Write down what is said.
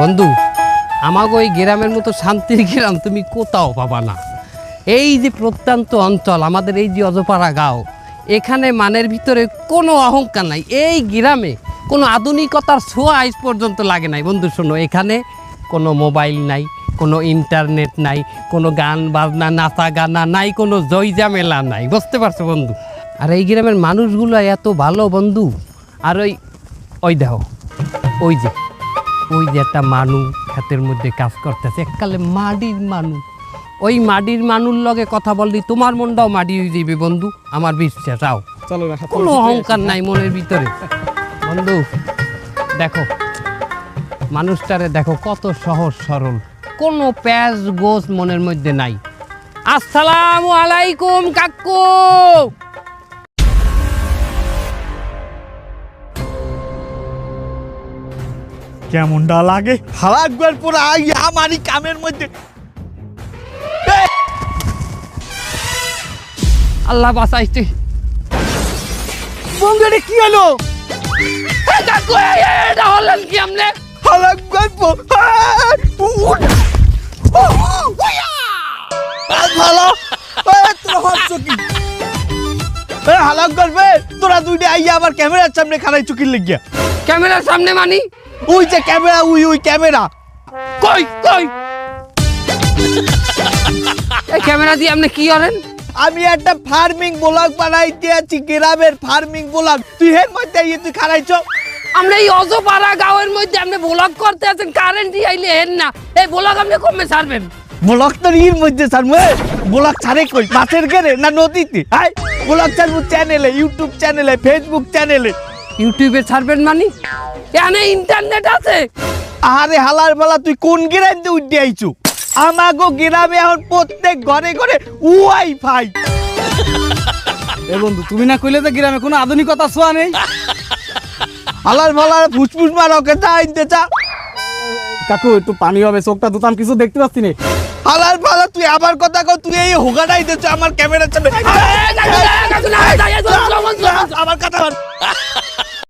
বন্ধু আমাকে ওই গ্রামের মতো শান্তির গ্রাম তুমি কোথাও পাবা না। এই যে প্রত্যন্ত অঞ্চল, আমাদের এই যে অজপাড়া গাঁও, এখানে মানের ভিতরে কোনো অহংকার নাই। এই গ্রামে কোনো আধুনিকতার ছোঁয়া আজ পর্যন্ত লাগে নাই। বন্ধু, শোনো, এখানে কোনো মোবাইল নাই, কোনো ইন্টারনেট নাই, কোনো গান বাজনা, নাচা গানা নাই, কোনো জয়জামেলা নাই। বুঝতে পারছ বন্ধু? আর এই গ্রামের মানুষগুলো এত ভালো বন্ধু। আর ওই ওই দেহ ওই যে। ওই যে একটা মানু ক্ষেতের মধ্যে কাজ করতেছে এককালে মাটির মানু। ওই মাটির মানুর লগে কথা বললি তোমার মনটাও মাটি হয়ে যাবে বন্ধু আমার বিশ্বাস আও। চলো কোনো অহংকার নাই মনের ভিতরে। বন্ধু দেখো মানুষটারে দেখো কত সহজ সরল কোনো প্যাজ গোস মনের মধ্যে নাই। আসসালামু আলাইকুম কাকু! কেমনটা লাগে? পুরো আই আমারই কামের মধ্যে। আল্লাহ বাঁচাইছে। বন্ধু এটা কি হলো? এ কাকু এই, এই, এটা হলেন কি আমনে হালাকবার ভালো। তোরা হচ্ছ কি? হালাক করবে তোরা দুইটা আইয়া আবার ক্যামেরার সামনে খারাই চুকির লেগিয়া। ক্যামেরার সামনে মানি? ওই যে ক্যামেরা উই ওই ক্যামেরা। কই কই? এই ক্যামেরা দিয়ে আপনি কি করেন? আমি একটা ফার্মিং ব্লগ বানাইতে আছি গ্রামের ফার্মিং ব্লগ তুই হের মধ্যে আইয়ে তুই খারাইছ? আমরা এই অজপাড়া গাঁয়ের মধ্যে আপনি ব্লগ করতে আছেন কারেন্ট আইলে হেন না। এই ব্লগ আপনি কমে ছাড়বেন? ব্লগ তো ইর মধ্যে ছাড়বো ব্লগ ছাড়ে কই? মাছের ঘেরে না নদীতে? হাই ব্লগ ছাড়বো চ্যানেলে ইউটিউব চ্যানেলে ফেসবুক চ্যানেলে ইউটিউবে ছাড়বেন মানি এখানে ইন্টারনেট আছে আরে হালার বেলা তুই কোন গ্রামে উঠে আইছু আমাগো গ্রামে এখন প্রত্যেক ঘরে ঘরে ওয়াইফাই এ বন্ধু তুমি না কইলে যে গ্রামে কোনো আধুনিকতা ছোঁয়া নেই হালার ভালার ফুসফুস মারকে চা আনতে চা কাকু একটু পানি হবে চোখটা দুতাম কিছু দেখতে পাচ্ছি না হালার ভালা তুই আবার কথা কও তুই এই হোগাটাই দিচ্ছ আমার ক্যামেরার সামনে আমার কথা।